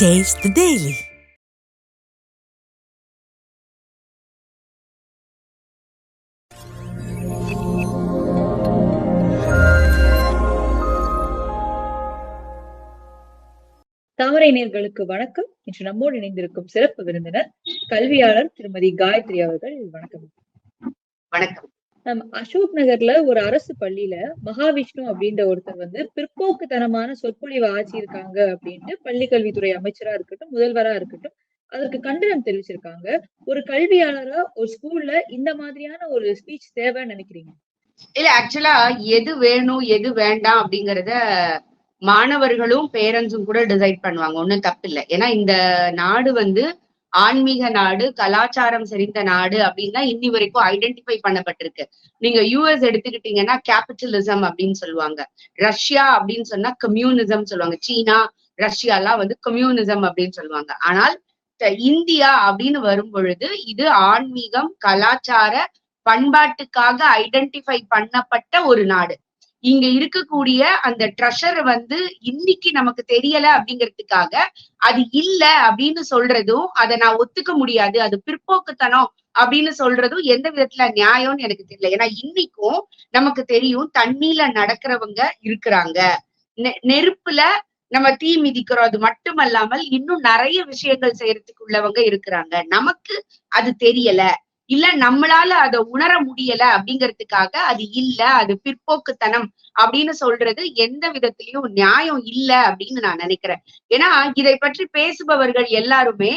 Taste the Daily. தாமரை நேர்களுக்கு வணக்கம். இன்று நம்மோடு இணைந்திருக்கும் சிறப்பு விருந்தினர் கல்வியாளர் திருமதி காயத்ரி அவர்கள். வணக்கம். வணக்கம். அசோக் நகர்ல ஒரு அரசு பள்ளியில மகாவிஷ்ணு அப்படின்ற ஒருத்தர் வந்து பிற்போக்குத்தனமான சொற்பொழிவு ஆச்சிருக்காங்க அப்படின்ட்டு பள்ளி கல்வித்துறை அமைச்சரா இருக்கட்டும் முதல்வரா இருக்கட்டும் அதற்கு கண்டனம் தெரிவிச்சிருக்காங்க. ஒரு கல்வியாளரா ஒரு ஸ்கூல்ல இந்த மாதிரியான ஒரு ஸ்பீச் தேவைன்னு நினைக்கிறீங்க? இல்ல ஆக்சுவலா எது வேணும் எது வேண்டாம் அப்படிங்கறத மாணவர்களும் பேரண்ட்ஸும் கூட டிசைட் பண்ணுவாங்க. ஒண்ணும் தப்பு இல்லை ஏன்னா இந்த நாடு வந்து ஆன்மீக நாடு கலாச்சாரம் செறிந்த நாடு அப்படின்னு தான் இன்னி வரைக்கும் ஐடென்டிஃபை பண்ணப்பட்டிருக்கு. நீங்க யூஎஸ் எடுத்துக்கிட்டீங்கன்னா கேபிட்டலிசம் அப்படின்னு சொல்லுவாங்க. ரஷ்யா அப்படின்னு சொன்னா கம்யூனிசம் சொல்லுவாங்க. சீனா ரஷ்யா எல்லாம் வந்து கம்யூனிசம் அப்படின்னு சொல்லுவாங்க. ஆனால் இந்தியா அப்படின்னு வரும் பொழுது இது ஆன்மீகம் கலாச்சார பண்பாட்டுக்காக ஐடென்டிஃபை பண்ணப்பட்ட ஒரு நாடு. இங்க இருக்கக்கூடிய அந்த ட்ரெஷர் வந்து இன்னைக்கு நமக்கு தெரியல அப்படிங்கிறதுக்காக அது இல்ல அப்படின்னு சொல்றதும் அதை நான் ஒத்துக்க முடியாது அது பிற்போக்குத்தனம் அப்படின்னு சொல்றதும் எந்த விதத்துல நியாயம்னு எனக்கு தெரியல. ஏன்னா இன்னைக்கும் நமக்கு தெரியும் தண்ணியில நடக்கிறவங்க இருக்கிறாங்க. நெ- நெருப்புல நம்ம தீ மிதிக்கிறோம். அது மட்டுமல்லாமல் இன்னும் நிறைய விஷயங்கள் செய்யறதுக்கு உள்ளவங்க இருக்கிறாங்க. நமக்கு அது தெரியல. இல்ல நம்மளால அதை உணர முடியல அப்படிங்கிறதுக்காக அது இல்ல அது பிற்போக்குத்தனம் அப்படின்னு சொல்றது எந்த விதத்திலயும் நியாயம் இல்ல அப்படின்னு நான் நினைக்கிறேன். ஏன்னா இதை பற்றி பேசுபவர்கள் எல்லாருமே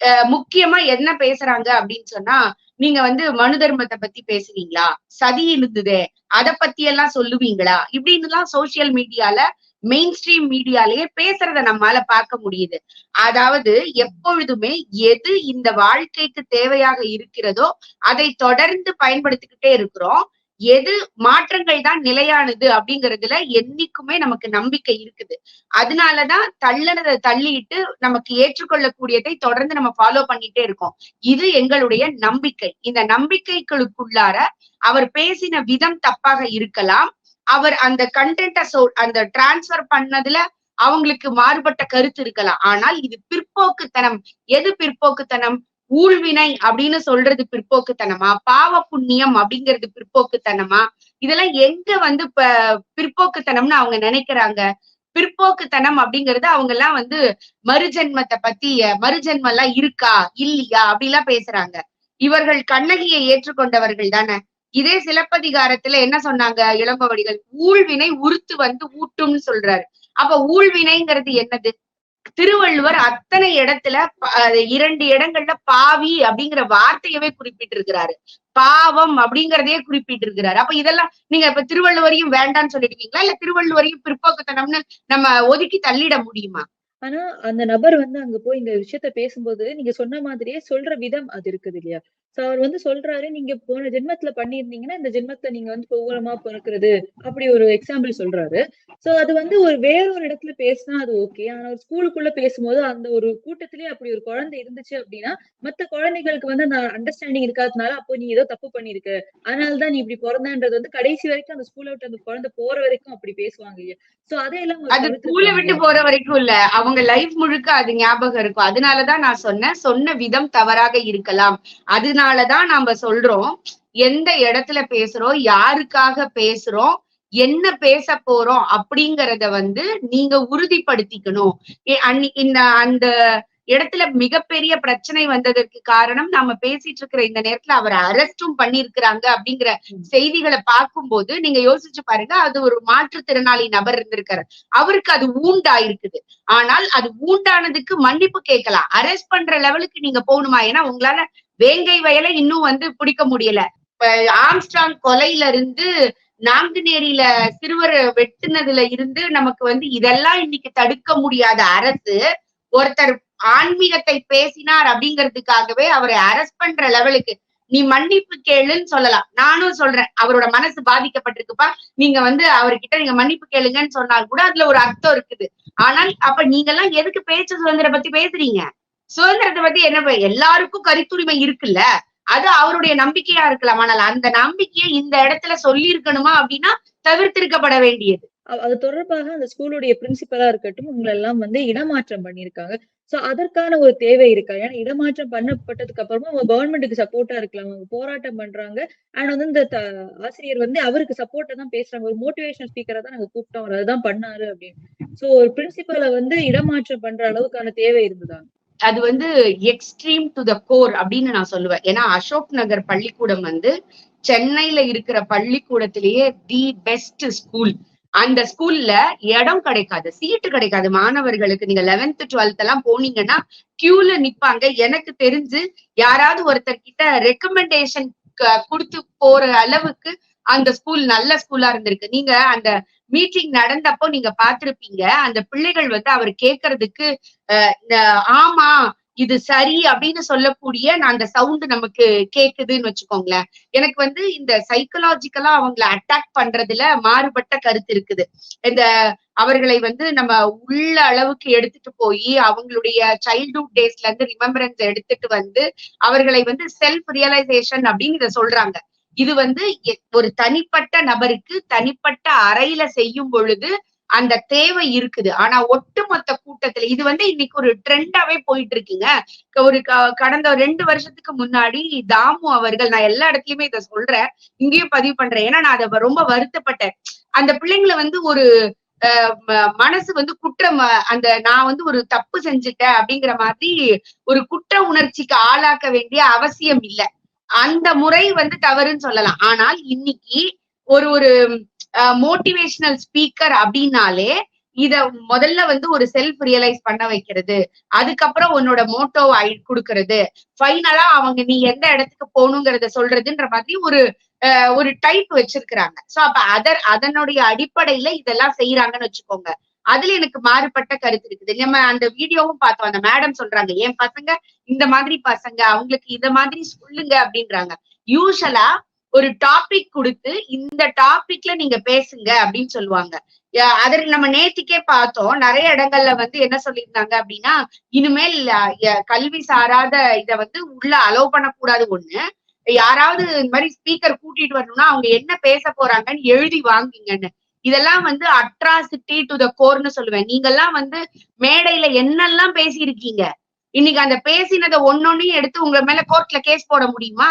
அஹ், முக்கியமா என்ன பேசுறாங்க அப்படின்னு சொன்னா நீங்க வந்து மனு தர்மத்தை பத்தி பேசுவீங்களா சதி இருந்ததே அத பத்தி எல்லாம் சொல்லுவீங்களா? இப்படின்னு எல்லாம் சோசியல் மீடியால மெயின் ஸ்ட்ரீம் மீடியாலயே பேசுறத நம்மால பார்க்க முடியுது. அதாவது எப்பொழுதுமே எது இந்த வாழ்க்கைக்கு தேவையாக இருக்கிறதோ அதை தொடர்ந்து பயன்படுத்திக்கிட்டே இருக்கிறோம். எது மாற்றங்கள் தான் நிலையானது அப்படிங்கறதுல என்னைக்குமே நமக்கு நம்பிக்கை இருக்குது. அதனாலதான் தள்ளனதை தள்ளிட்டு நமக்கு ஏற்றுக்கொள்ளக்கூடியதை தொடர்ந்து நம்ம ஃபாலோ பண்ணிட்டே இருக்கோம். இது எங்களுடைய நம்பிக்கை. இந்த நம்பிக்கைகளுக்குள்ளார அவர் பேசின விதம் தப்பாக இருக்கலாம். அவர் அந்த கண்டென்ட்ட அந்த டிரான்ஸ்ஃபர் பண்ணதுல அவங்களுக்கு மாறுபட்ட கருத்து இருக்கலாம். ஆனால் இது பிற்போக்குத்தனம். எது பிற்போக்குத்தனம்? ஊழ்வினை அப்படின்னு சொல்றது பிற்போக்குத்தனமா? பாவ புண்ணியம் அப்படிங்கிறது பிற்போக்குத்தனமா? இதெல்லாம் எங்க வந்து இப்ப பிற்போக்குத்தனம்னு அவங்க நினைக்கிறாங்க? பிற்போக்குத்தனம் அப்படிங்கறது அவங்க எல்லாம் வந்து மறுஜென்மத்தை பத்தி மறுஜென்மெல்லாம் மறுஜென்மம் எல்லாம் இருக்கா? இல்லையா? அப்படிலாம் பேசுறாங்க. இவர்கள் கண்ணகியை ஏற்றுக்கொண்டவர்கள் தானே? இதே சிலப்பதிகாரத்துல என்ன சொன்னாங்க இளம்பவடிகள்? ஊழ்வினை உருத்து வந்து ஊட்டும்னு சொல்றாரு. அப்ப ஊழ்வினைங்கிறது என்னது? திருவள்ளுவர் அத்தனை இடத்துல இரண்டு இடங்கள்ல பாவி அப்படிங்கிற வார்த்தையவே குறிப்பிட்டிருக்கிறாரு. பாவம் அப்படிங்கறதையே குறிப்பிட்டிருக்கிறாரு. அப்ப இதெல்லாம் நீங்க இப்ப திருவள்ளுவரையும் வேண்டாம்னு சொல்லிடுவீங்களா இல்ல திருவள்ளுவரையும் பிற்போக்குத்தனம்னு நம்ம ஒதுக்கி தள்ளிட முடியுமா? ஆனா அந்த நபர் வந்து அங்க போய் இந்த விஷயத்த பேசும்போது நீங்க சொன்ன மாதிரியே சொல்ற விதம் அது இருக்குது இல்லையா? சோ அவர் வந்து சொல்றாரு நீங்க போன ஜென்மத்துல பண்ணியிருந்தீங்கன்னா இந்த ஜென்மத்துல நீங்க வந்து பௌரமா பிறக்கிறது அப்படி ஒரு எக்ஸாம்பிள் சொல்றாரு. சோ அது வந்து ஒரு வேற ஒரு இடத்துல பேசினா அது ஓகே ஆனா ஒரு ஸ்கூலுக்குள்ள பேசும்போது அந்த ஒரு கூட்டத்திலேயே அப்படி ஒரு குழந்தை இருந்துச்சு அப்படின்னா மத்த குழந்தைகளுக்கு வந்து அந்த அண்டர்ஸ்டாண்டிங் இருக்காதனால அப்போ நீ ஏதோ தப்பு பண்ணிருக்க அதனாலதான் நீ இப்படி பிறந்தன்றது வந்து கடைசி வரைக்கும் அந்த ஸ்கூல்ல விட்டு அந்த குழந்தை போற வரைக்கும் அப்படி பேசுவாங்க இல்லையா? சோ அதையெல்லாம் அது ஸ்கூலை விட்டு? போற வரைக்கும் இல்ல. அவங்க லைஃப் முழுக்க அது ஞாபகம் இருக்கும். அதனாலதான் நான் சொன்னேன் சொன்ன விதம் தவறாக இருக்கலாம். அதனாலதான் நாம சொல்றோம் எந்த இடத்துல பேசுறோம் யாருக்காக பேசுறோம் என்ன பேச போறோம் அப்படிங்கறத வந்து நீங்க உறுதிப்படுத்திக்கணும். இந்த அந்த இடத்துல மிகப்பெரிய பிரச்சனை வந்ததற்கு காரணம் நாம பேசிட்டு இருக்கிற இந்த நேரத்துல அவரை அரெஸ்டும் பண்ணிருக்கிறாங்க அப்படிங்கிற செய்திகளை பார்க்கும்போது நீங்க யோசிச்சு பாருங்க அது ஒரு மாற்றுத்திறனாளி நபர் இருந்திருக்காரு. அவருக்கு அது ஊண்டா இருக்குது ஆனால் அது ஊண்டானதுக்கு மன்னிப்பு கேட்கலாம். அரெஸ்ட் பண்ற லெவலுக்கு நீங்க போகணுமா? ஏன்னா உங்களால வேங்கை வயலை இன்னும் வந்து பிடிக்க முடியல. இப்ப ஆம்ஸ்ட்ராங் கொலையில இருந்து நாங்குநேரியில சிறுவர் வெட்டுனதுல இருந்து நமக்கு வந்து இதெல்லாம் இன்னைக்கு தடுக்க முடியாத அரசு ஒருத்தர் ஆன்மீகத்தை பேசினார் அப்படிங்கிறதுக்காகவே அவரை அரெஸ்ட் பண்ற லெவலுக்கு. நீ மன்னிப்பு கேளுன்னு சொல்லலாம். நானும் சொல்றேன் அவரோட மனசு பாதிக்கப்பட்டிருக்குப்பா. நீங்க வந்து அவர்கிட்ட நீங்க மன்னிப்பு கேளுங்கன்னு சொன்னால் கூட அதுல ஒரு அர்த்தம் இருக்குது. ஆனால் அப்ப நீங்க எல்லாம் எதுக்கு பேச்சு சுதந்திரம் பத்தி பேசுறீங்க? சுதந்திரத்தை பத்தி என்ன எல்லாருக்கும் கருத்துரிமை இருக்குல்ல? அது அவருடைய நம்பிக்கையா இருக்கலாம். ஆனால் அந்த நம்பிக்கையை இந்த இடத்துல சொல்லி இருக்கணுமா அப்படின்னா தவிர்த்திருக்கப்பட வேண்டியது. அது தொடர்பாக அந்த ஸ்கூலுடைய பிரின்சிபலா இருக்கட்டும் உங்களை எல்லாம் வந்து இடமாற்றம் பண்ணியிருக்காங்க. சோ அதற்கான ஒரு தேவை இருக்கா? ஏன்னா இடமாற்றம் பண்ணப்பட்டதுக்கு அப்புறமா அவங்க கவர்மெண்ட்டுக்கு சப்போர்ட்டா இருக்கலாம். அவங்க போராட்டம் பண்றாங்க. அண்ட் வந்து இந்த த- ஆசிரியர் வந்து அவருக்கு சப்போர்ட்டா தான் பேசுறாங்க. ஒரு மோட்டிவேஷனல் ஸ்பீக்கரை தான் நாங்க கூப்பிட்டோம். அவர் அதுதான் பண்ணாரு அப்படின்னு. சோ ஒரு பிரின்சிபலை வந்து இடமாற்றம் பண்ற அளவுக்கான தேவை இருந்ததாங்க அது வந்து எக்ஸ்ட்ரீம் டு த கோர் அப்படின்னு நான் சொல்லுவேன். ஏன்னா அசோக் நகர் பள்ளிக்கூடம் வந்து சென்னையில இருக்கிற பள்ளிக்கூடத்திலேயே தி பெஸ்ட் ஸ்கூல் அந்த ஸ்கூல்ல இடம் கிடைக்காது சீட்டு கிடைக்காது. மாணவர்களுக்கு நீங்க லெவன்த் டுவெல்த் எல்லாம் போனீங்கன்னா கியூல நிப்பாங்க. எனக்கு தெரிஞ்சு யாராவது ஒருத்தர் கிட்ட ரெக்கமெண்டேஷன் கொடுத்து போற அளவுக்கு அந்த ஸ்கூல் நல்ல ஸ்கூலா இருந்திருக்கு. நீங்க அந்த மீட்டிங் நடந்தப்போ நீங்க பாத்திருப்பீங்க அந்த பிள்ளைகள் வந்து அவர் கேக்குறதுக்கு அஹ், இந்த- ஆமா இது சரி அப்படின்னு சொல்லக்கூடிய நான் அந்த சவுண்ட் நமக்கு கேக்குதுன்னு வச்சுக்கோங்களேன். எனக்கு வந்து இந்த சைக்கலாஜிக்கலா அவங்கள அட்டாக் பண்றதுல மாறுபட்ட கருத்து இருக்குது. இந்த அவர்களை வந்து நம்ம உள்ள அளவுக்கு எடுத்துட்டு போய் அவங்களுடைய சைல்ட்ஹுட் டேஸ்ல இருந்து ரிமெம்பரன்ஸ் எடுத்துட்டு வந்து அவர்களை வந்து செல்ஃப் ரியலைசேஷன் அப்படின்னு இதை சொல்றாங்க. இது வந்து எ- ஒரு தனிப்பட்ட நபருக்கு தனிப்பட்ட அறையில செய்யும் பொழுது அந்த தேவை இருக்குது. ஆனா ஒட்டுமொத்த கூட்டத்துல இது வந்து இன்னைக்கு ஒரு ட்ரெண்டாவே போயிட்டு இருக்குங்க ஒரு க- கடந்த ரெண்டு வருஷத்துக்கு முன்னாடி தாமு அவர்கள் நான் எல்லா இடத்துலயுமே இதை சொல்றேன் இங்கேயும் பதிவு பண்றேன். ஏன்னா நான் அதை ரொம்ப வருத்தப்பட்டேன். அந்த பிள்ளைங்களை வந்து ஒரு அஹ், மனசு வந்து குற்றம் அந்த நான் வந்து ஒரு தப்பு செஞ்சுட்டேன் அப்படிங்கிற மாதிரி ஒரு குற்ற உணர்ச்சிக்கு ஆளாக்க வேண்டிய அவசியம் இல்லை. அந்த முறை வந்து தவறுன்னு சொல்லலாம். ஆனால் இன்னைக்கு ஒரு ஒரு மோட்டிவேஷனல் ஸ்பீக்கர் அப்படின்னாலே இத முதல்ல வந்து ஒரு செல்ஃப் ரியலைஸ் பண்ண வைக்கிறது. அதுக்கப்புறம் உன்னோட மோட்டோவை கொடுக்கறது. ஃபைனலா அவங்க நீ எந்த இடத்துக்கு போகணுங்கிறத சொல்றதுன்ற மாதிரி ஒரு ஒரு டைப் வச்சிருக்கிறாங்க. சோ அப்ப அதர் அதனுடைய அடிப்படையில இதெல்லாம் செய்யறாங்கன்னு வச்சுக்கோங்க. அதுல எனக்கு மாறுபட்ட கருத்து இருக்குது. நம்ம அந்த வீடியோவும் பார்த்தோம். அந்த மேடம் சொல்றாங்க என் பசங்க இந்த மாதிரி பசங்க அவங்களுக்கு இந்த மாதிரி சொல்லுங்க அப்படின்றாங்க. யூஸ்வலா ஒரு டாபிக் கொடுத்து இந்த டாபிக்ல நீங்க பேசுங்க அப்படின்னு சொல்லுவாங்க. அதில் அதற்கு நம்ம நேத்திக்கே பார்த்தோம். நிறைய இடங்கள்ல வந்து என்ன சொல்லியிருந்தாங்க அப்படின்னா இனிமேல் கல்வி சாராத இத வந்து உள்ள அலோவ் பண்ணக்கூடாது ஒண்ணு. யாராவது இந்த மாதிரி ஸ்பீக்கர் கூட்டிட்டு வரணும்னா அவங்க என்ன பேச போறாங்கன்னு எழுதி வாங்குங்கன்னு. இதெல்லாம் வந்து அட்ராசிட்டி டு த கோர்னு சொல்லுவேன். நீங்கெல்லாம் வந்து மேடையில என்னெல்லாம் பேசியிருக்கீங்க? இன்னைக்கு அந்த பேசினதை ஒன்னொன்னையும் எடுத்து உங்க மேல கோர்ட்ல கேஸ் போட முடியுமா?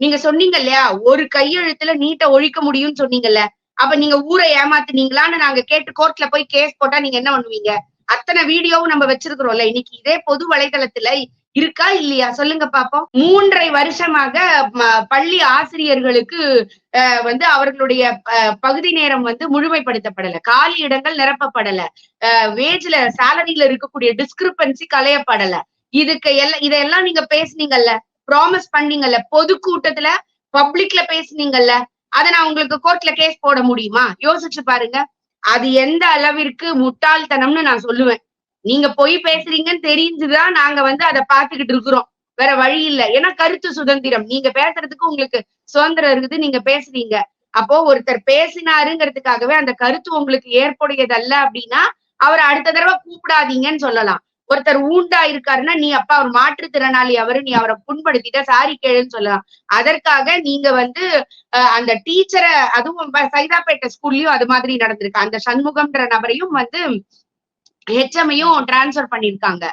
நீங்க சொன்னீங்க இல்லையா? ஒரு கையெழுத்துல நீட்டை ஒழிக்க முடியும்னு சொன்னீங்கல்ல. அப்ப நீங்க ஊரை ஏமாத்துனீங்களான்னு நாங்க கேட்டு கோர்ட்ல போய் கேஸ் போட்டா நீங்க என்ன பண்ணுவீங்க? அத்தனை வீடியோவும் நம்ம வச்சிருக்கிறோம்ல. இன்னைக்கு இதே பொது வலைதளத்துல இருக்கா இல்லையா? சொல்லுங்க பாப்போம். மூன்றரை வருஷமாக பள்ளி ஆசிரியர்களுக்கு வந்து அவர்களுடைய அஹ், பகுதி நேரம் வந்து முழுமைப்படுத்தப்படல. காலி இடங்கள் நிரப்பப்படல. வேஜ்ல சேலரியில இருக்கக்கூடிய டிஸ்கிரிபன்சி களையப்படல. இதுக்கு எல்லாம் இதெல்லாம் நீங்க பேசுனீங்கல்ல ப்ராமிஸ் பண்ணீங்கல்ல பொதுக்கூட்டத்துல பப்ளிக்ல பேசுனீங்கல்ல அத நான் உங்களுக்கு கோர்ட்ல கேஸ் போட முடியுமா? யோசிச்சு பாருங்க. அது எந்த அளவிற்கு முட்டாள்தனம்னு நான் சொல்லுவேன். நீங்க பொய் பேசுறீங்கன்னு தெரிஞ்சுதான் நாங்க வந்து அதை பாத்துக்கிட்டு இருக்கிறோம். வேற வழி இல்ல. ஏன்னா கருத்து சுதந்திரம். நீங்க பேசுறதுக்கு உங்களுக்கு சுதந்திரம் இருக்குது நீங்க பேசுறீங்க. அப்போ ஒருத்தர் பேசினாருங்கிறதுக்காகவே அந்த கருத்து உங்களுக்கு ஏற்புடையதல்ல அப்படின்னா அவரை அடுத்த தடவை கூப்பிடாதீங்கன்னு சொல்லலாம். ஒருத்தர் ஊண்டா இருக்காருன்னா நீ அப்பா அவர் மாற்றுத்திறனாளி அவரு நீ அவரை புண்படுத்திட்ட சாரி கேளுன்னு சொல்லலாம். அதற்காக நீங்க வந்து அஹ், அந்த டீச்சரை அதுவும் சைதாப்பேட்டை ஸ்கூல்லயும் அது மாதிரி நடந்திருக்கு. அந்த சண்முகம்ன்ற நபரையும் வந்து ஹெச்எம்ஐயும் டிரான்ஸ்பர் பண்ணிருக்காங்க.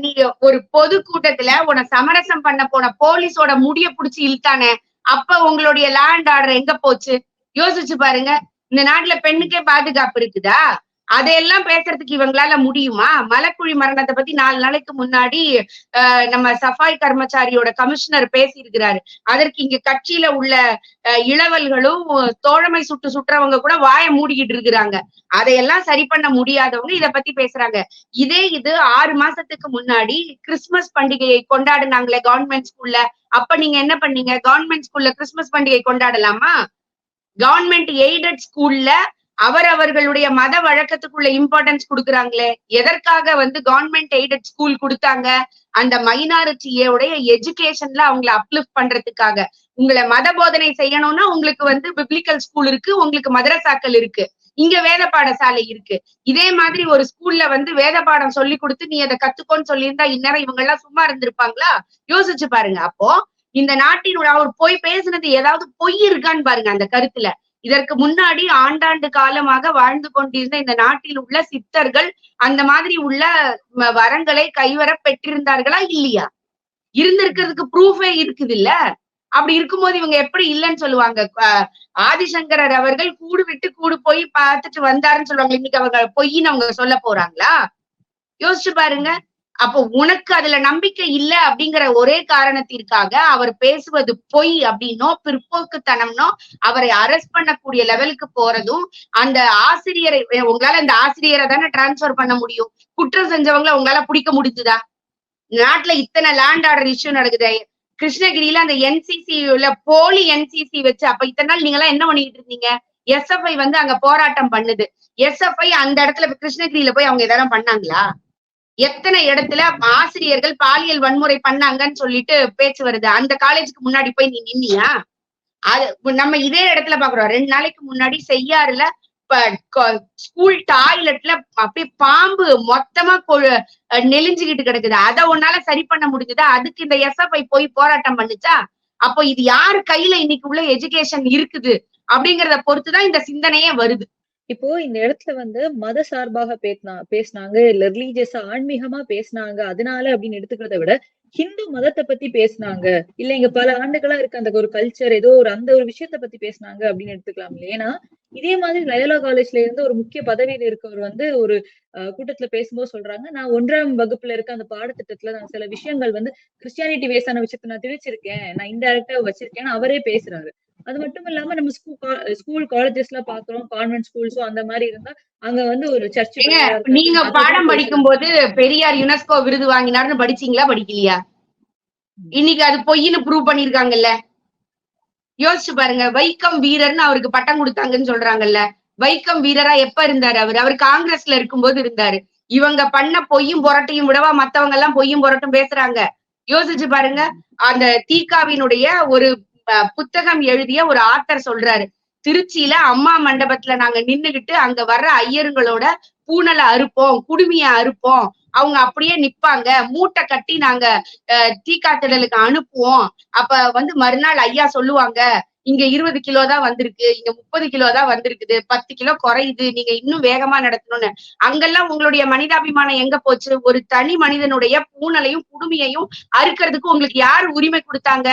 நீ ஒரு பொது கூட்டத்துல உன சமரசம் பண்ண போன போலீஸோட முடிய புடிச்சு இழுத்தானே அப்ப உங்களுடைய லேண்ட் ஆர்டர் எங்க போச்சு? யோசிச்சு பாருங்க. இந்த நாட்டுல பெண்ணுக்கே பாதுகாப்பு இருக்குதா? அதையெல்லாம் பேசுறதுக்கு இவங்களால முடியுமா? மலக்குழி மரணத்தை பத்தி நாலு நாளைக்கு முன்னாடி நம்ம சஃபாய் கர்மச்சாரியோட கமிஷனர் பேசியிருக்கிறாரு. அதற்கு இங்க கட்சியில உள்ள இளவல்களும் தோழமை சுட்டு சுட்டுறவங்க கூட வாயை மூடிக்கிட்டு இருக்கிறாங்க. அதையெல்லாம் சரி பண்ண முடியாதவங்க இத பத்தி பேசுறாங்க. இதே இது ஆறு மாசத்துக்கு முன்னாடி கிறிஸ்துமஸ் பண்டிகையை கொண்டாடுனாங்களே கவர்மெண்ட் ஸ்கூல்ல. அப்ப நீங்க என்ன பண்ணீங்க? கவர்மெண்ட் ஸ்கூல்ல கிறிஸ்துமஸ் பண்டிகை கொண்டாடலாமா? கவர்மெண்ட் எய்டட் ஸ்கூல்ல அவர் அவர்களுடைய மத வழக்கத்துக்குள்ள இம்பார்ட்டன்ஸ் கொடுக்குறாங்களே? எதற்காக வந்து கவர்மெண்ட் எய்டட் ஸ்கூல் கொடுத்தாங்க? அந்த மைனாரிட்டியோடைய எஜுகேஷன்ல அவங்கள அப்லிஃப்ட் பண்றதுக்காக. உங்களை மத போதனை செய்யணும்னா உங்களுக்கு வந்து பிப்ளிக்கல் ஸ்கூல் இருக்கு உங்களுக்கு மதரசாக்கள் இருக்கு. இங்க வேத பாடசாலை இருக்கு. இதே மாதிரி ஒரு ஸ்கூல்ல வந்து வேத பாடம் சொல்லி கொடுத்து நீ அதை கத்துக்கோன்னு சொல்லியிருந்தா இந்நேரம் இவங்க எல்லாம் சும்மா இருந்திருப்பாங்களா? யோசிச்சு பாருங்க. அப்போ இந்த நாட்டினுடைய அவர் போய் பேசுனது ஏதாவது பொய் இருக்கான்னு பாருங்க அந்த கருத்துல. இதற்கு முன்னாடி ஆண்டாண்டு காலமாக வாழ்ந்து கொண்டிருந்த இந்த நாட்டில் உள்ள சித்தர்கள் அந்த மாதிரி உள்ள வரங்களை கைவர பெற்றிருந்தார்களா இல்லையா? இருந்திருக்கிறதுக்கு ப்ரூஃபே இருக்குது இல்ல அப்படி இருக்கும்போது இவங்க எப்படி இல்லைன்னு சொல்லுவாங்க? அஹ் ஆதிசங்கரர் அவர்கள் கூடு விட்டு கூடு போய் பார்த்துட்டு வந்தாருன்னு சொல்லுவாங்க. இன்னைக்கு அவங்க பொய்ன்னு அவங்க சொல்ல போறாங்களா? யோசிச்சு பாருங்க. அப்போ உனக்கு அதுல நம்பிக்கை இல்ல அப்படிங்கிற ஒரே காரணத்திற்காக அவர் பேசுவது பொய் அப்படின்னோ பிற்போக்குத்தனம்னோ அவரை அரெஸ்ட் பண்ணக்கூடிய லெவலுக்கு போறதும் அந்த ஆசிரியரை உங்களால இந்த ஆசிரியரை தானே டிரான்ஸ்பர் பண்ண முடியும்? குற்றம் செஞ்சவங்கள உங்களால பிடிக்க முடிஞ்சுதா? நாட்டுல இத்தனை லேண்ட் ஆர்டர் இஷ்யூ நடக்குது. கிருஷ்ணகிரியில அந்த என்சிசில போலி என்சிசி வச்சு அப்ப இத்தனை நாள் நீங்க எல்லாம் என்ன பண்ணிட்டு இருந்தீங்க? எஸ்எஃப்ஐ வந்து அங்க போராட்டம் பண்ணுது. எஸ்எஃப்ஐ அந்த இடத்துல கிருஷ்ணகிரியில போய் அவங்க எதாவது பண்ணாங்களா? எத்தனை இடத்துல ஆசிரியர்கள் பாலியல் வன்முறை பண்ணாங்கன்னு சொல்லிட்டு பேச்சு வருது? அந்த காலேஜுக்கு முன்னாடி போய் நீ நின்னியா? அது நம்ம இதே இடத்துல பாக்குறோம். ரெண்டு நாளைக்கு முன்னாடி செய்யாறுல ஸ்கூல் டாய்லெட்ல அப்படியே பாம்பு மொத்தமா நெலிஞ்சுக்கிட்டு கிடக்குது. அத உன்னால சரி பண்ண முடிஞ்சதா? அதுக்கு இந்த எஸ்எஃப்ஐ போய் போராட்டம் பண்ணுச்சா? அப்போ இது யார் கையில இன்னைக்கு உள்ள எஜுகேஷன் இருக்குது? அப்படிங்கறத பொறுத்துதான் இந்த சிந்தனையே வருது. இப்போ இந்த இடத்துல வந்து மத சார்பாக பேசினா பேசினாங்க இல்ல ரிலீஜியஸா ஆன்மீகமா பேசினாங்க அதனால அப்படின்னு எடுத்துக்கிறத விட ஹிந்து மதத்தை பத்தி பேசினாங்க. இல்ல இங்க பல ஆண்டுகளா இருக்க அந்த ஒரு கல்ச்சர் ஏதோ ஒரு அந்த ஒரு விஷயத்த பத்தி பேசினாங்க அப்படின்னு எடுத்துக்கலாம் ஏன்னா இதே மாதிரி லயோலா காலேஜ்ல இருந்து ஒரு முக்கிய பதவியில இருக்கவர் வந்து ஒரு அஹ், கூட்டத்துல பேசும்போது சொல்றாங்க நான் ஒன்றாம் வகுப்புல இருக்க அந்த பாடத்திட்டத்துல நான் சில விஷயங்கள் வந்து கிறிஸ்டியானிட்டி வேஸான விஷயத்த நான் திணிச்சிருக்கேன். நான் இன்டைரக்டா வச்சிருக்கேன்னு அவரே பேசுறாரு. அது மட்டும் இல்லாம நம்ம ஸ்கூல் ஸ்கூல் காலேஜஸ் எல்லாம் பாக்குறோம் கான்வென்ட் ஸ்கூல்ஸோ அந்த மாதிரி இருந்தா அங்க வந்து ஒரு சர்ச் நீங்க பாடம் படிக்கும் போது பெரியார் யுனெஸ்கோ விருது வாங்கினாருன்னு படிச்சீங்களா படிக்கலையா? இன்னைக்கு அது பொய்ன்னு ப்ரூவ் பண்ணிருக்காங்கல்ல. யோசிச்சு பாருங்க வைக்கம் வீரர்னு அவருக்கு பட்டம் கொடுத்தாங்கன்னு சொல்றாங்கல்ல. வைக்கம் வீரரா எப்ப இருந்தாரு அவரு? அவர் காங்கிரஸ்ல இருக்கும்போது இருந்தாரு. இவங்க பண்ண பொய்யும் புரட்டையும் விடவா மத்தவங்க எல்லாம் பொய்யும் புரட்டும் பேசுறாங்க. யோசிச்சு பாருங்க அந்த தீகாவினுடைய ஒரு புத்தகம் எழுதிய ஒரு ஆத்தர் சொல்றாரு. திருச்சியில அம்மா மண்டபத்துல நாங்க நின்னுகிட்டு அங்க வர்ற ஐயருங்களோட பூனலை அறுப்போம் குடுமிய அறுப்போம். அவங்க அப்படியே நிப்பாங்க. மூட்டை கட்டி நாங்க அஹ், தீக்காத்திடலுக்கு அனுப்புவோம். அப்ப வந்து மறுநாள் ஐயா சொல்லுவாங்க இங்க இருபது கிலோ தான் வந்திருக்கு இங்க முப்பது கிலோ தான் வந்திருக்குது பத்து கிலோ குறையுது நீங்க இன்னும் வேகமா நடத்தணும்னு. அங்கெல்லாம் உங்களுடைய மனிதாபிமானம் எங்க போச்சு? ஒரு தனி மனிதனுடைய பூனலையும் குடுமியையும் அறுக்கிறதுக்கு உங்களுக்கு யார் உரிமை கொடுத்தாங்க?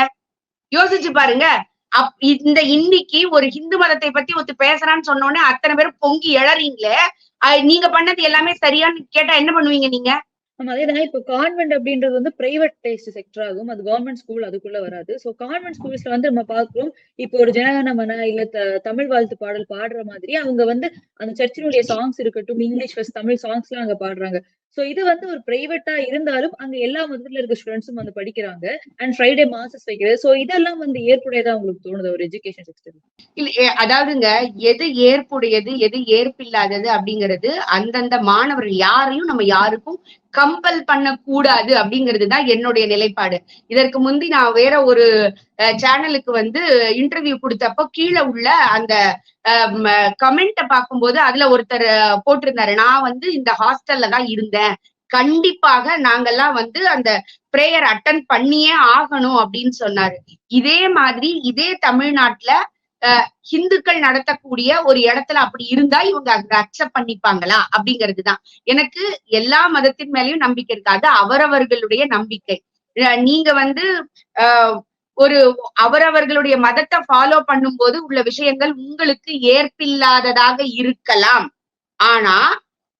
யோசிச்சு பாருங்க. அப் இந்த இன்னைக்கு ஒரு ஹிந்து மதத்தை பத்தி ஒருத்தர் பேசுறான்னு சொன்ன உடனே அத்தனை பேரும் பொங்கி எழறீங்களே. நீங்க பண்ணது எல்லாமே சரியான்னு கேட்டா என்ன பண்ணுவீங்க நீங்க? அதேதான். இப்போ கான்வென்ட் அப்படின்றது வந்து பிரைவேட் பேஸ்ட் செக்டர் ஆகும். அது கவர்மெண்ட் ஸ்கூல் அதுக்குள்ள வராது. சோ கான்வென்ட் ஸ்கூல்ஸ்ல வந்து நம்ம பாக்குறோம் இப்போ ஒரு ஜனகணமன இல்ல த- தமிழ் வாழ்த்து பாடல் பாடுற மாதிரி அவங்க வந்து அந்த சர்ச்சினுடைய சாங்ஸ் இருக்கட்டும் இங்கிலீஷ் ஃபர்ஸ்ட் தமிழ் சாங்ஸ் எல்லாம் அங்க பாடுறாங்க. சோ இது வந்து ஒரு பிரைவேட்டா இருந்தாலும் அங்க எல்லா மதத்துல இருக்க ஸ்டூடெண்ட்ஸும் வந்து படிக்கிறாங்க. அண்ட் ஃப்ரைடே மாசஸ் வைக்கிறது. சோ இதெல்லாம் வந்து ஏற்புடையதா உங்களுக்கு தோணுது? ஒரு எஜுகேஷன் சிஸ்டம் இல்ல அதாவதுங்க எது ஏற்புடையது எது ஏற்பில்லாதது அப்படிங்கிறது அந்தந்த மாணவர்கள் யாரையும் நம்ம யாருக்கும் கம்பல் பண்ண கூடாது அப்படிங்கிறது தான் என்னுடைய நிலைப்பாடு. இதற்கு முந்தி நான் வேற ஒரு சேனலுக்கு வந்து இன்டர்வியூ கொடுத்தப்போ கீழே உள்ள அந்த கமெண்ட்டை பார்க்கும்போது அதுல ஒருத்தர் போட்டிருந்தாரு. நான் வந்து இந்த ஹாஸ்டல்ல தான் இருந்தேன். கண்டிப்பாக நாங்கெல்லாம் வந்து அந்த பிரேயர் அட்டன் பண்ணியே ஆகணும் அப்படின்னு சொன்னாரு. இதே மாதிரி இதே தமிழ்நாட்டுல அஹ், ஹிந்துக்கள் நடத்தக்கூடிய ஒரு இடத்துல அப்படி இருந்தா இவங்க அங்க அக்செப்ட் பண்ணிப்பாங்களா அப்படிங்கிறது தான். எனக்கு எல்லா மதத்தின் மேலயும் நம்பிக்கை இருக்காது. அவரவர்களுடைய நம்பிக்கை. நீங்க வந்து ஒரு அவரவர்களுடைய மதத்தை ஃபாலோ பண்ணும்போது உள்ள விஷயங்கள் உங்களுக்கு ஏற்பில்லாததாக இருக்கலாம். ஆனா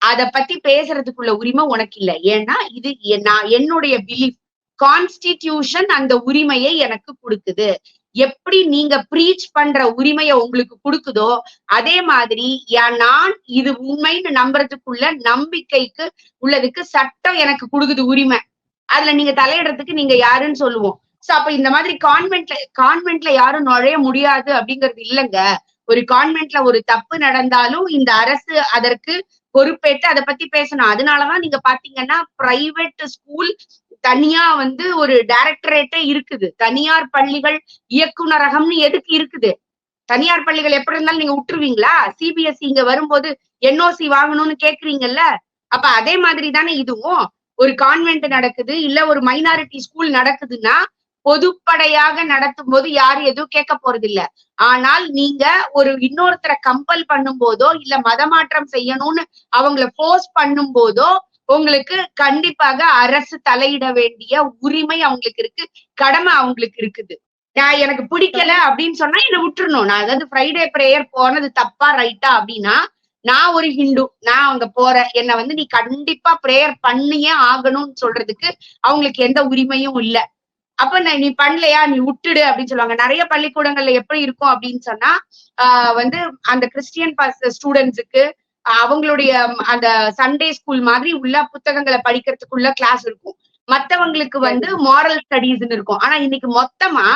அத பத்தி பேசுறதுக்குள்ள உரிமை உனக்கு இல்ல. ஏன்னா இது நான் என்னுடைய பிலீஃப் கான்ஸ்டிடியூஷன் அந்த உரிமையை எனக்கு கொடுக்குது. எப்படி நீங்க ப்ரீச் பண்ற உரிமையை உங்களுக்கு கொடுக்குதோ அதே மாதிரி நான் இது உண்மைன்னு நம்புறதுக்குள்ள நம்பிக்கைக்கு உள்ளதுக்கு சட்டம் எனக்கு கொடுக்குது உரிமை. அதுல நீங்க தலையிடுறதுக்கு நீங்க யாருன்னு சொல்லுவோம். சோ அப்ப இந்த மாதிரி கான்வென்ட்ல கான்வென்ட்ல யாரும் நுழைய முடியாது அப்படிங்கிறது இல்லைங்க. ஒரு கான்வென்ட்ல ஒரு தப்பு நடந்தாலும் இந்த அரசு அதற்கு பொறுப்பேற்று அதை பத்தி பேசணும். அதனாலதான் நீங்க பாத்தீங்கன்னா பிரைவேட் ஸ்கூல் தனியா வந்து ஒரு டைரக்டரேட்டே இருக்குது. தனியார் பள்ளிகள் இயக்குனரகம்னு எதுக்கு இருக்குது? தனியார் பள்ளிகள் எப்படி இருந்தாலும் நீங்க விட்டுருவீங்களா சிபிஎஸ்இ இங்க வரும்போது என்ஓசி வாங்கணும்னு கேக்குறீங்கல்ல? அப்ப அதே மாதிரி தானே இதுவும். ஒரு கான்வென்ட் நடக்குது இல்ல ஒரு மைனாரிட்டி ஸ்கூல் நடக்குதுன்னா பொதுப்படையாக நடத்தும் போது யாரும் எதுவும் கேட்க போறது இல்ல ஆனால் நீங்க ஒரு இன்னொருத்தரை கம்பல் பண்ணும் போதோ இல்ல மதமாற்றம் செய்யணும்னு அவங்கள போர்ஸ் பண்ணும் போதோ உங்களுக்கு கண்டிப்பாக அரசு தலையிட வேண்டிய உரிமை அவங்களுக்கு இருக்கு கடமை அவங்களுக்கு இருக்குது. நான் எனக்கு பிடிக்கல அப்படின்னு சொன்னா என்ன விட்டுறணும். நான் அதாவது ஃப்ரைடே ப்ரேயர் போனது தப்பா ரைட்டா அப்படின்னா நான் ஒரு ஹிந்து நான் அங்க போறேன் என்னை வந்து நீ கண்டிப்பா ப்ரேயர் பண்ணியே ஆகணும்னு சொல்றதுக்கு அவங்களுக்கு எந்த உரிமையும் இல்லை. அப்ப நீ பண்ணலையா? நீ விட்டுடு அப்படின்னு சொல்லுவாங்க. நிறைய பள்ளிக்கூடங்கள்ல எப்படி இருக்கும் அப்படின்னு சொன்னா ஆஹ் வந்து அந்த கிறிஸ்டியன் ஸ்டூடெண்ட்ஸுக்கு அவங்களுடைய அந்த சண்டே ஸ்கூல் மாதிரி உள்ள புத்தகங்களை படிக்கிறதுக்குள்ள கிளாஸ் இருக்கும். மத்தவங்களுக்கு வந்து மாரல் ஸ்டடீஸ்னு இருக்கும். ஆனா இன்னைக்கு மொத்தமா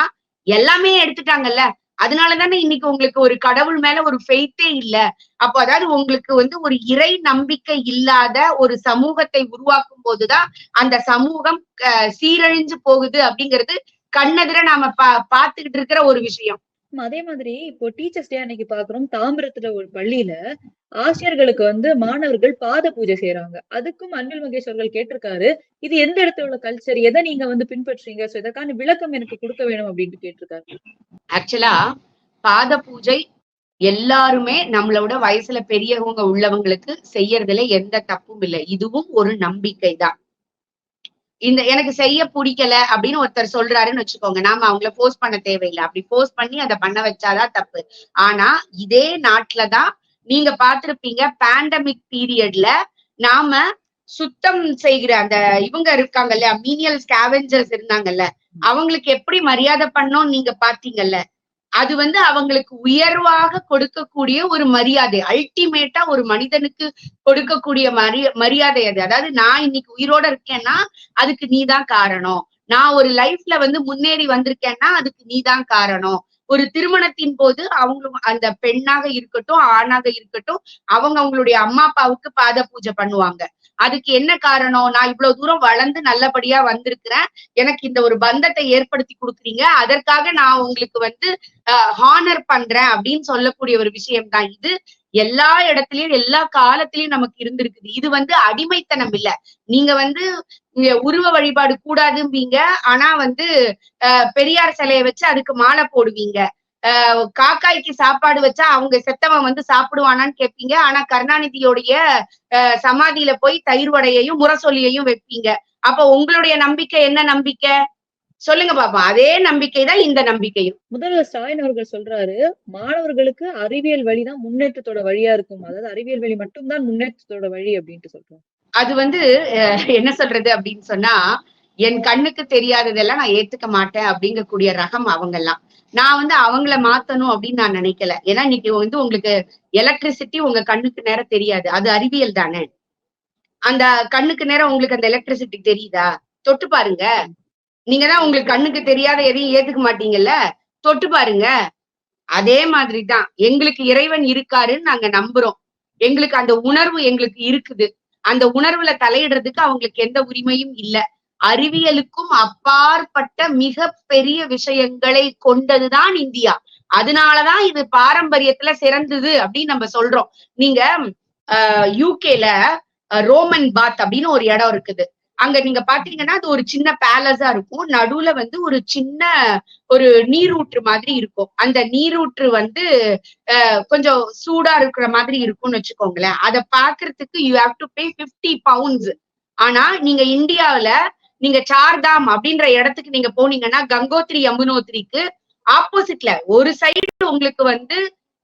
எல்லாமே எடுத்துட்டாங்கல்ல. அதனால தானே இன்னைக்கு உங்களுக்கு ஒரு கடவுள் மேல ஒரு ஃபெய்த்தே இல்ல. அப்போ அதாவது உங்களுக்கு வந்து ஒரு இறை நம்பிக்கை இல்லாத ஒரு சமூகத்தை உருவாக்கும் போதுதான் அந்த சமூகம் அஹ், சீரழிஞ்சு போகுது அப்படிங்கிறது கண்ணெதிர நாம பா பாத்துக்கிட்டு இருக்கிற ஒரு விஷயம். அதே மாதிரி இப்போ டீச்சர்ஸ் டே அன்னைக்கு பாக்குறோம் தாம்பரத்துல ஒரு பள்ளியில ஆசிரியர்களுக்கு வந்து மாணவர்கள் பாத பூஜை செய்யறாங்க அதுக்கும் அன்பில் மகேஷ் அவர்கள் கேட்டிருக்காரு இது எந்த இடத்துல உள்ள கல்ச்சர் எதை நீங்க வந்து பின்பற்றுறீங்க? சோ இதற்கான விளக்கம் எனக்கு கொடுக்க வேணும் அப்படின்னு கேட்டிருக்காரு. ஆக்சுவலா பாத பூஜை எல்லாருமே நம்மளோட வயசுல பெரியவங்க உள்ளவங்களுக்கு செய்யறதுல எந்த தப்பும் இல்லை. இதுவும் ஒரு நம்பிக்கை தான் இந்த எனக்கு செய்ய பிடிக்கல அப்படின்னு ஒருத்தர் சொல்றாருன்னு வச்சுக்கோங்க. நாம அவங்கள போஸ்ட் பண்ண தேவையில்லை. அப்படி போஸ்ட் பண்ணி அதை பண்ண வச்சாதான் தப்பு. ஆனா இதே நாட்டுலதான் நீங்க பாத்திருப்பீங்க பேண்டமிக் பீரியட்ல நாம சுத்தம் செய்கிற அந்த இவங்க இருக்காங்கல்ல மீனியல் ஸ்கேவெஞ்சர்ஸ் இருந்தாங்கல்ல அவங்களுக்கு எப்படி மரியாதை பண்ணோம் நீங்க பாத்தீங்கல்ல அது வந்து அவங்களுக்கு உயர்வாக கொடுக்கக்கூடிய ஒரு மரியாதை. அல்டிமேட்டா ஒரு மனிதனுக்கு கொடுக்கக்கூடிய மரி மரியாதை அது. அதாவது நான் இன்னைக்கு உயிரோட இருக்கேன்னா அதுக்கு நீதான் காரணம். நான் ஒரு லைஃப்ல வந்து முன்னேறி வந்திருக்கேன்னா அதுக்கு நீதான் காரணம். ஒரு திருமணத்தின் போது அவங்க அந்த பெண்ணாக இருக்கட்டும் ஆணாக இருக்கட்டும் அவங்க அவங்களுடைய அம்மா அப்பாவுக்கு பாத பூஜை பண்ணுவாங்க. அதுக்கு என்ன காரணம்? நான் இவ்வளவு தூரம் வளர்ந்து நல்லபடியா வந்திருக்கிறேன். எனக்கு இந்த ஒரு பந்தத்தை ஏற்படுத்தி கொடுக்குறீங்க. அதற்காக நான் உங்களுக்கு வந்து ஹானர் பண்றேன் அப்படின்னு சொல்லக்கூடிய ஒரு விஷயம் தான் இது. எல்லா இடத்துலயும் எல்லா காலத்திலயும் நமக்கு இருந்திருக்குது. இது வந்து அடிமைத்தனம் இல்ல. நீங்க வந்து உருவ வழிபாடு கூடாதும்பீங்க. ஆனா வந்து பெரியார் சிலையை வச்சு அதுக்கு மாலை போடுவீங்க. காக்காய்க்கு சாப்பாடு வச்சா அவங்க செத்தவன் வந்து சாப்பிடுவானான்னு கேட்பீங்க. ஆனா கருணாநிதியோடைய அஹ், சமாதியில போய் தயிர் வடையையும் முரசொலியையும் வைப்பீங்க. அப்ப உங்களுடைய நம்பிக்கை என்ன நம்பிக்கை? சொல்லுங்க பாப்போம் அதே நம்பிக்கை தான் இந்த நம்பிக்கையும். முதல்வர் ஸ்டாலின் அவர்கள் சொல்றாரு மாணவர்களுக்கு அறிவியல் வழிதான் முன்னேற்றத்தோட வழியா இருக்கும். அதாவது அறிவியல் வழி மட்டும்தான் முன்னேற்றத்தோட வழி அப்படின்ட்டு சொல்றாரு அது வந்து அஹ், என்ன சொல்றது அப்படின்னு சொன்னா என் கண்ணுக்கு தெரியாததெல்லாம் நான் ஏத்துக்க மாட்டேன் அப்படிங்கக்கூடிய ரகம் அவங்கெல்லாம். நான் வந்து அவங்கள மாத்தணும் அப்படின்னு நான் நினைக்கல. ஏன்னா இன்னைக்கு வந்து உங்களுக்கு எலக்ட்ரிசிட்டி உங்க கண்ணுக்கு நேரம் தெரியாது. அது அறிவியல் தானே. அந்த கண்ணுக்கு நேரம் உங்களுக்கு அந்த எலக்ட்ரிசிட்டி தெரியுதா? தொட்டு பாருங்க. நீங்க தான் உங்களுக்கு கண்ணுக்கு தெரியாத எதையும் ஏத்துக்க மாட்டீங்கல்ல? தொட்டு பாருங்க. அதே மாதிரிதான் எங்களுக்கு இறைவன் இருக்காருன்னு நாங்க நம்புறோம். எங்களுக்கு அந்த உணர்வு எங்களுக்கு இருக்குது. அந்த உணர்வுல தலையிடுறதுக்கு அவங்களுக்கு எந்த உரிமையும் இல்ல. அறிவியலுக்கும் அப்பாற்பட்ட மிக பெரிய விஷயங்களை கொண்டதுதான் இந்தியா. அதனாலதான் இது பாரம்பரியத்துல சிறந்தது அப்படின்னு நம்ம சொல்றோம். நீங்க யூகேல ரோமன் பாத் அப்படின்னு ஒரு இடம் இருக்குது. அங்க நீங்க பாத்தீங்கன்னா அது ஒரு சின்ன பேலஸா இருக்கும். நடுவுல வந்து ஒரு சின்ன ஒரு நீரூற்று மாதிரி இருக்கும். அந்த நீரூற்று வந்து கொஞ்சம் சூடா இருக்கிற மாதிரி இருக்கும்னு வச்சுக்கோங்களேன். அதை பாக்குறதுக்கு you have to pay 50 pounds ஆனா நீங்க இந்தியாவுல நீங்க சார்தாம் அப்படின்ற இடத்துக்கு நீங்க போனீங்கன்னா கங்கோத்ரி யமுனோத்ரிக்கு ஆப்போசிட்ல ஒரு சைடு உங்களுக்கு வந்து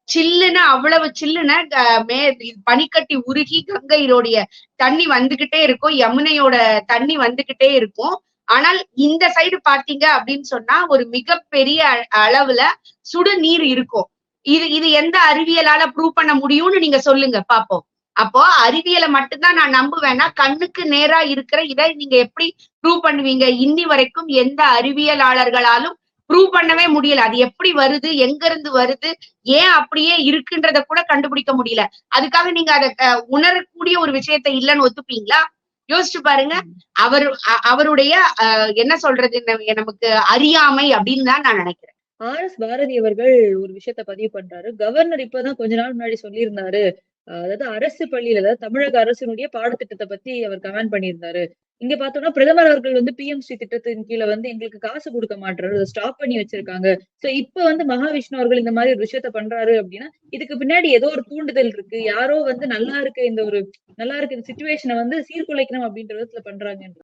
சில்லுன்னு அவ்வளவு சில்லுன்னு மே பனிக்கட்டி உருகி கங்கையினுடைய தண்ணி வந்துகிட்டே இருக்கும். யமுனையோட தண்ணி வந்துகிட்டே இருக்கும். ஆனால் இந்த சைடு பாத்தீங்க அப்படின்னு சொன்னா ஒரு மிகப்பெரிய அ- அளவுல சுடு நீர் இருக்கும். இது இது எந்த அறிவியலால ப்ரூவ் பண்ண முடியும்னு நீங்க சொல்லுங்க பாப்போம். அப்போ அறிவியலை மட்டும்தான் நான் நம்புவேன்னா கண்ணுக்கு நேரா இருக்கிற இதை நீங்க எப்படி ப்ரூவ் பண்ணுவீங்க? இன்னி வரைக்கும் எந்த அறிவியலாளர்களாலும் ப்ரூவ் பண்ணவே முடியல. அது எப்படி வருது? எங்க இருந்து வருது? ஏன் அப்படியே இருக்குன்றத கூட கண்டுபிடிக்க முடியல. அதுக்காக நீங்க அதை அஹ், உணரக்கூடிய ஒரு விஷயத்த இல்லைன்னு ஒத்துப்பீங்களா? யோசிச்சு பாருங்க. அவர் அவருடைய அஹ், என்ன சொல்றது? நமக்கு அறியாமை அப்படின்னு தான் நான் நினைக்கிறேன். ஆர் எஸ் பாரதி அவர்கள் ஒரு விஷயத்த பதிவு பண்றாரு. கவர்னர் இப்பதான் கொஞ்ச நாள் முன்னாடி சொல்லியிருந்தாரு. அதாவது அரசு பள்ளியில அதாவது தமிழக அரசினுடைய பாடத்திட்டத்தை பத்தி அவர் கமெண்ட் பண்ணியிருந்தாரு இங்க பார்த்தோம்னா பிரதமர் அவர்கள் வந்து பிஎம்சி திட்டத்தின் கீழ வந்து எங்களுக்கு காசு கொடுக்க மாட்டாரு அதை ஸ்டாப் பண்ணி வச்சிருக்காங்க. சோ இப்ப வந்து மகாவிஷ்ணு அவர்கள் இந்த மாதிரி ஒரு விஷயத்த பண்றாரு அப்படின்னா இதுக்கு பின்னாடி ஏதோ ஒரு தூண்டுதல் இருக்கு. யாரோ வந்து நல்லா இருக்க இந்த ஒரு நல்லா இருக்க இந்த சுச்சுவேஷனை வந்து சீர்குலைக்கணும் அப்படின்ற விதத்துல பண்றாங்கன்ற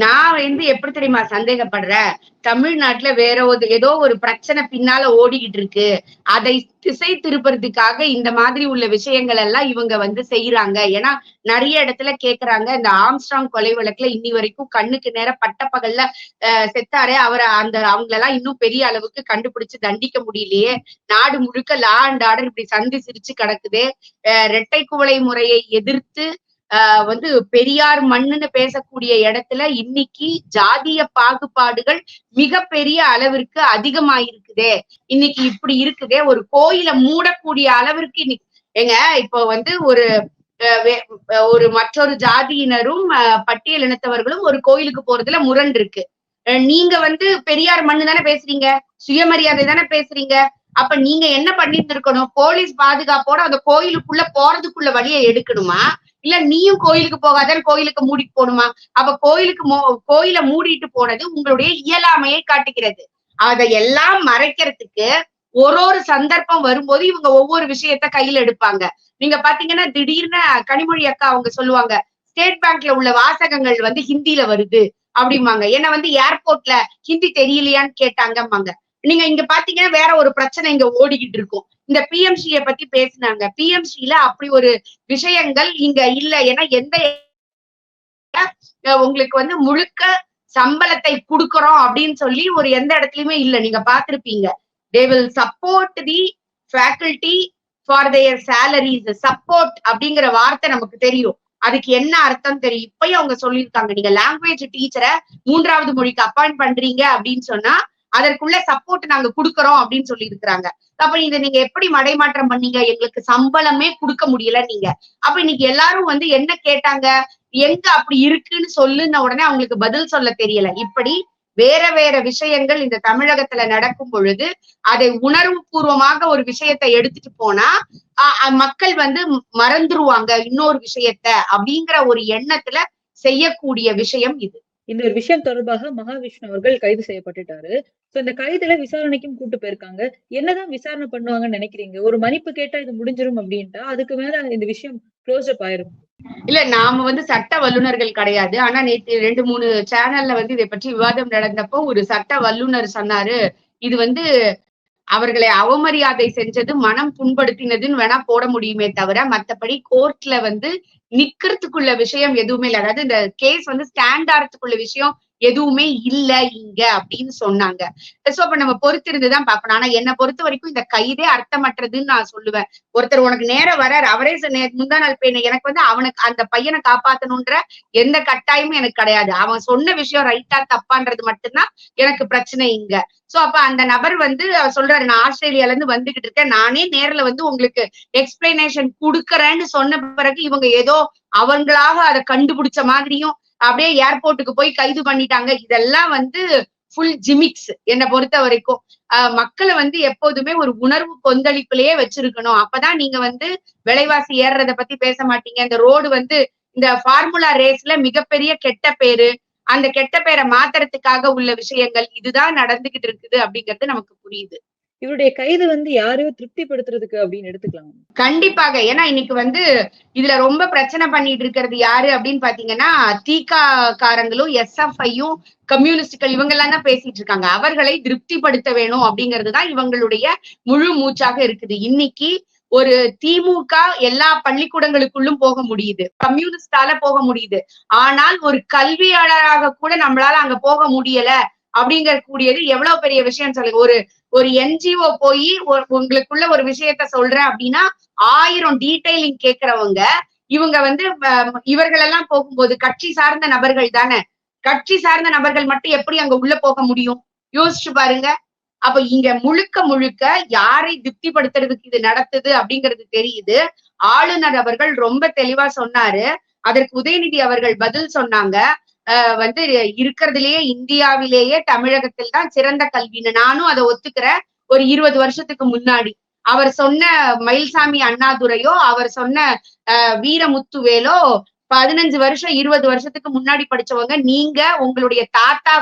நான் வந்து எப்படி தெரியுமா சந்தேகப்படுறேன் தமிழ்நாட்டுல வேற ஒரு ஏதோ ஒரு பிரச்சனை பின்னால ஓடிக்கிட்டு இருக்கு. அதை திசை திருப்புறதுக்காக இந்த மாதிரி உள்ள விஷயங்கள் எல்லாம் இவங்க வந்து செய்யறாங்க ஏன்னா நிறைய இடத்துல கேக்குறாங்க இந்த ஆம்ஸ்ட்ராங் கொலை வழக்குல இன்னி வரைக்கும் கண்ணுக்கு நேர பட்டப்பகல்ல அஹ், செத்தாரே அவரை அந்த அவங்களெல்லாம் இன்னும் பெரிய அளவுக்கு கண்டுபிடிச்சு தண்டிக்க முடியலையே. நாடு முழுக்க லா அண்ட் ஆர்டர் இப்படி சந்தி சிரிச்சு கிடக்குது. அஹ், இரட்டை குவளை முறையை எதிர்த்து வந்து பெரியார் மண்ணுன்னு பேசக்கூடிய இடத்துல இன்னைக்கு ஜாதிய பாகுபாடுகள் மிகப்பெரிய அளவிற்கு அதிகமாயிருக்குதே. இன்னைக்கு இப்படி இருக்குதே. ஒரு கோயிலை மூடக்கூடிய அளவிற்கு இன்னைக்கு ஏங்க இப்போ வந்து ஒரு அஹ் ஒரு மற்றொரு ஜாதியினரும் பட்டியல் இனத்தவர்களும் ஒரு கோயிலுக்கு போறதுல முரண் இருக்கு. அஹ் நீங்க வந்து பெரியார் மண்ணு தானே பேசுறீங்க. சுயமரியாதை தானே பேசுறீங்க. அப்ப நீங்க என்ன பண்ணிட்டு இருக்கணும் போலீஸ் பாதுகாப்போட அந்த கோயிலுக்குள்ள போறதுக்குள்ள வழியை எடுக்கணுமா? இல்ல நீயும் கோயிலுக்கு போகாதன்னு கோயிலுக்கு மூடிட்டு போகணுமா? அப்ப கோயிலுக்கு மோ- கோயில மூடிட்டு போனது உங்களுடைய இயலாமையை காட்டுகிறது. அதையெல்லாம் மறைக்கிறதுக்கு ஒரு ஒரு சந்தர்ப்பம் வரும்போது இவங்க ஒவ்வொரு விஷயத்த கையில எடுப்பாங்க. நீங்க பாத்தீங்கன்னா திடீர்னு கனிமொழி அக்கா அவங்க சொல்லுவாங்க ஸ்டேட் பேங்க்ல உள்ள வாசகங்கள் வந்து ஹிந்தில வருது. அப்படிம்பாங்க. என்ன வந்து ஏர்போர்ட்ல ஹிந்தி தெரியலையான்னு கேட்டாங்கம்பாங்க. நீங்க இங்க பாத்தீங்கன்னா வேற ஒரு பிரச்சனை இங்க ஓடிக்கிட்டு இருக்கும். இந்த பிஎம்சிய பத்தி பேசினாங்க. பிஎம்சில அப்படி ஒரு விஷயங்கள் இங்க இல்ல. ஏன்னா எந்த உங்களுக்கு வந்து முழுக்க சம்பளத்தை கொடுக்கறோம் அப்படின்னு சொல்லி ஒரு எந்த இடத்துலயுமே இல்ல. நீங்க பாத்திருப்பீங்க. They will support the faculty for their salaries support அப்படிங்கிற வார்த்தை நமக்கு தெரியும். அதுக்கு என்ன அர்த்தம் தெரியும்? இப்பயும் அவங்க சொல்லியிருக்காங்க. நீங்க லாங்குவேஜ் டீச்சரை மூன்றாவது மொழிக்கு அப்பாயிண்ட் பண்றீங்க அப்படின்னு சொன்னா அதற்குள்ள சப்போர்ட் நாங்க குடுக்கறோம் அப்படின்னு சொல்லி இருக்கிறாங்க அப்ப இதை நீங்க எப்படி மடைமாற்றம் பண்ணீங்க? எங்களுக்கு சம்பளமே கொடுக்க முடியல நீங்க. அப்ப இன்னைக்கு எல்லாரும் வந்து என்ன கேட்டாங்க? எங்க அப்படி இருக்குன்னு சொல்லுன உடனே அவங்களுக்கு பதில் சொல்ல தெரியல. இப்படி வேற வேற விஷயங்கள் இந்த தமிழகத்துல நடக்கும் பொழுது அதை உணர்வு பூர்வமாக ஒரு விஷயத்தை எடுத்துட்டு போனா அஹ் மக்கள் வந்து மறந்துருவாங்க இன்னொரு விஷயத்த அப்படிங்கிற ஒரு எண்ணத்துல செய்யக்கூடிய விஷயம் இது. இந்த ஒரு விஷயம் தொடர்பாக மகாவிஷ்ணு அவர்கள் கைது செய்யப்பட்டுட்டாரு. சோ இந்த கைதுல விசாரணைக்கும் கூட்டு போயிருக்காங்க. என்னதான் விசாரணை பண்ணுவாங்கன்னு நினைக்கிறீங்க? ஒரு மன்னிப்பு கேட்டா இது முடிஞ்சிரும் அப்படின்ட்டா? அதுக்கு மேல இந்த விஷயம் க்ளோஸ் அப் ஆயிரும். இல்ல நாம வந்து சட்ட வல்லுநர்கள் கிடையாது. ஆனா நேத்து ரெண்டு மூணு சேனல்ல வந்து இதை பற்றி விவாதம் நடந்தப்போ ஒரு சட்ட வல்லுநர் சொன்னாரு. இது வந்து அவர்களை அவமரியாதை செஞ்சது மனம் புண்படுத்தினதுன்னு வேணா போட முடியுமே தவிர மத்தபடி கோர்ட்ல வந்து நிக்கிறதுக்குள்ள விஷயம் எதுவுமே இல்லை. அதாவது இந்த கேஸ் வந்து ஸ்டாண்ட் ஆறதுக்குள்ள விஷயம் எதுவுமே இல்ல இங்க அப்படின்னு சொன்னாங்க. சோ அப்ப நம்ம பொறுத்திருந்துதான் பார்க்கணும். ஆனா என்ன பொறுத்த வரைக்கும் இந்த கைதே அர்த்தமற்றதுன்னு நான் சொல்லுவேன். ஒருத்தர் உனக்கு நேரம் வரார். அவரே முந்தா நாள் போய் எனக்கு வந்து அவனுக்கு அந்த பையனை காப்பாத்தணுன்ற எந்த கட்டாயமும் எனக்கு கிடையாது. அவன் சொன்ன விஷயம் ரைட்டா தப்பான்றது மட்டும்தான் எனக்கு பிரச்சனை இங்க. சோ அப்ப அந்த நபர் வந்து சொல்றாரு நான் ஆஸ்திரேலியால இருந்து வந்துகிட்டு இருக்கேன். நானே நேர்ல வந்து உங்களுக்கு எக்ஸ்பிளனேஷன் குடுக்கறேன்னு சொன்ன பிறகு இவங்க ஏதோ அவங்களாக அதை கண்டுபிடிச்ச மாதிரியும் அப்படியே ஏர்போர்ட்டுக்கு போய் கைது பண்ணிட்டாங்க. இதெல்லாம் வந்து ஃபுல் ஜிமிக்ஸ் என்னை பொறுத்த வரைக்கும். ஆஹ் மக்களை வந்து எப்போதுமே ஒரு உணர்வு கொந்தளிப்புலயே வச்சிருக்கணும். அப்பதான் நீங்க வந்து விலைவாசி ஏறுறத பத்தி பேச மாட்டீங்க. இந்த ரோடு வந்து இந்த ஃபார்முலா ரேஸ்ல மிகப்பெரிய கெட்ட பேரு அந்த கெட்ட பேரை மாத்துறதுக்காக உள்ள விஷயங்கள் இதுதான் நடந்துகிட்டு இருக்குது அப்படிங்கிறது நமக்கு புரியுது. இவருடைய கைது வந்து யாரையோ திருப்திப்படுத்துறதுக்கு அப்படின்னு எடுத்துக்கலாம். கண்டிப்பாக. ஏன்னா இன்னைக்கு வந்து இதுல ரொம்ப பிரச்சனை பண்ணிட்டு இருக்கிறது யாரு அப்படின்னு பாத்தீங்கன்னா தீகா காரங்களும் எஸ்எஃப்ஐயும் கம்யூனிஸ்டுகள் இவங்க எல்லாம் தான் பேசிட்டு இருக்காங்க. அவர்களை திருப்திப்படுத்த வேணும் அப்படிங்கிறது தான் இவங்களுடைய முழு மூச்சாக இருக்குது. இன்னைக்கு ஒரு திமுக எல்லா பள்ளிக்கூடங்களுக்குள்ளும் போக முடியுது. கம்யூனிஸ்டால போக முடியுது. ஆனால் ஒரு கல்வியாளராக கூட நம்மளால அங்க போக முடியல. அப்படிங்கிற கூடியது எவ்வளவு பெரிய விஷயம் சொல்லுங்க. ஒரு ஒரு என்ஜிஓ போய் உங்களுக்குள்ள ஒரு விஷயத்த சொல்றேன் அப்படின்னா ஆயிரம் டீடைலிங் கேக்குறவங்க இவங்க வந்து இவர்கள் எல்லாம் போகும்போது கட்சி சார்ந்த நபர்கள் தானே. கட்சி சார்ந்த நபர்கள் மட்டும் எப்படி அங்க உள்ள போக முடியும்? யோசிச்சு பாருங்க. அப்ப இங்க முழுக்க முழுக்க யாரை திருப்திப்படுத்துறதுக்கு இது நடத்துது அப்படிங்கிறது தெரியுது. ஆளுநர் அவர்கள் ரொம்ப தெளிவா சொன்னாரு. அதற்கு உதயநிதி அவர்கள் பதில் சொன்னாங்க. வந்து இருக்கிறதுலயே இந்தியாவிலேயே தமிழகத்தில் தான் சிறந்த கல்வின்னு நானும் அதை ஒத்துக்கிறேன் ஒரு இருபது வருஷத்துக்கு முன்னாடி. அவர் சொன்ன மயில்சாமி அண்ணாதுரையோ அவர் சொன்ன வீரமுத்துவேலோ பதினஞ்சு வருஷம் இருபது வருஷத்துக்கு முன்னாடி படிச்சவங்க நீங்க உங்களுடைய தாத்தா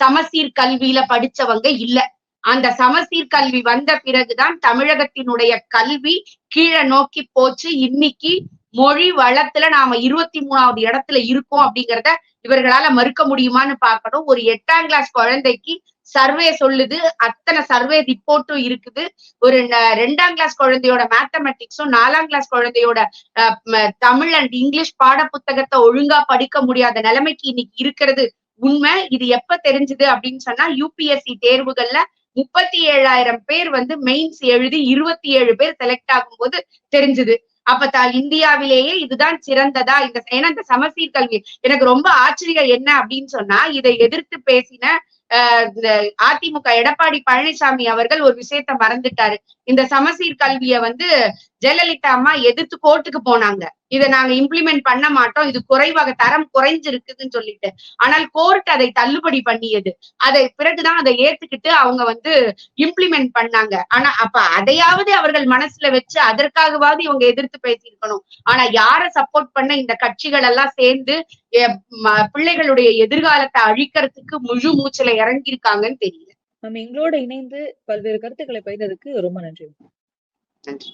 சமசீர் கல்வியில படிச்சவங்க இல்ல. அந்த சமசீர் கல்வி வந்த பிறகுதான் தமிழகத்தினுடைய கல்வி கீழே நோக்கி போச்சு. இன்னைக்கு மொழி வளத்துல நாம இருபத்தி மூணாவது இடத்துல இருக்கோம் அப்படிங்கறத இவர்களால மறுக்க முடியுமான்னு பார்க்கணும். ஒரு எட்டாம் கிளாஸ் குழந்தைக்கு சர்வே சொல்லுது. அத்தனை சர்வே ரிப்போர்ட்டும் இருக்குது. ஒரு ரெண்டாம் கிளாஸ் குழந்தையோட மேத்தமெட்டிக்ஸும் நாலாம் கிளாஸ் குழந்தையோட அஹ், தமிழ் அண்ட் இங்கிலீஷ் பாட புத்தகத்தை ஒழுங்கா படிக்க முடியாத நிலைமைக்கு இன்னைக்கு இருக்கிறது. உண்மை. இது எப்ப தெரிஞ்சது அப்படின்னு சொன்னா யூபிஎஸ்சி தேர்வுகள்ல முப்பத்தி ஏழாயிரம் பேர் வந்து மெயின்ஸ் எழுதி இருபத்தி ஏழு பேர் செலக்ட் ஆகும்போது தெரிஞ்சது. அப்ப த இந்தியாவிலேயே இதுதான் சிறந்ததா? இந்த ஏன்னா இந்த சமசீர் கல்வி எனக்கு ரொம்ப ஆச்சரியம் என்ன அப்படின்னு சொன்னா இதை எதிர்த்து பேசின இந்த அதிமுக எடப்பாடி பழனிசாமி அவர்கள் ஒரு விஷயத்த மறந்துட்டாரு. இந்த சமசீர் கல்விய வந்து ஜெயலலிதா அம்மா எதிர்த்து கோர்ட்டுக்கு போனாங்க. இதை நாங்க இம்ப்ளிமெண்ட் பண்ண மாட்டோம். இது குறைவாக தரம் குறைஞ்சிருக்குதுன்னு சொல்லிட்டு. ஆனால் கோர்ட் அதை தள்ளுபடி பண்ணியது. அதை பிறகுதான் அதை ஏத்துக்கிட்டு அவங்க வந்து இம்ப்ளிமெண்ட் பண்ணாங்க. ஆனா அப்ப அதையாவது அவர்கள் மனசுல வச்சு அதற்காகவாவது இவங்க எதிர்த்து பேசியிருக்கணும். ஆனா யார சப்போர்ட் பண்ண இந்த கட்சிகள் எல்லாம் சேர்ந்து பிள்ளைகளுடைய எதிர்காலத்தை அழிக்கிறதுக்கு முழு மூச்சுல இறங்கியிருக்காங்கன்னு தெரியல. மேம் எங்களோட இணைந்து பல்வேறு கருத்துக்களை பகிர்ந்ததுக்கு ரொம்ப நன்றி. நன்றி.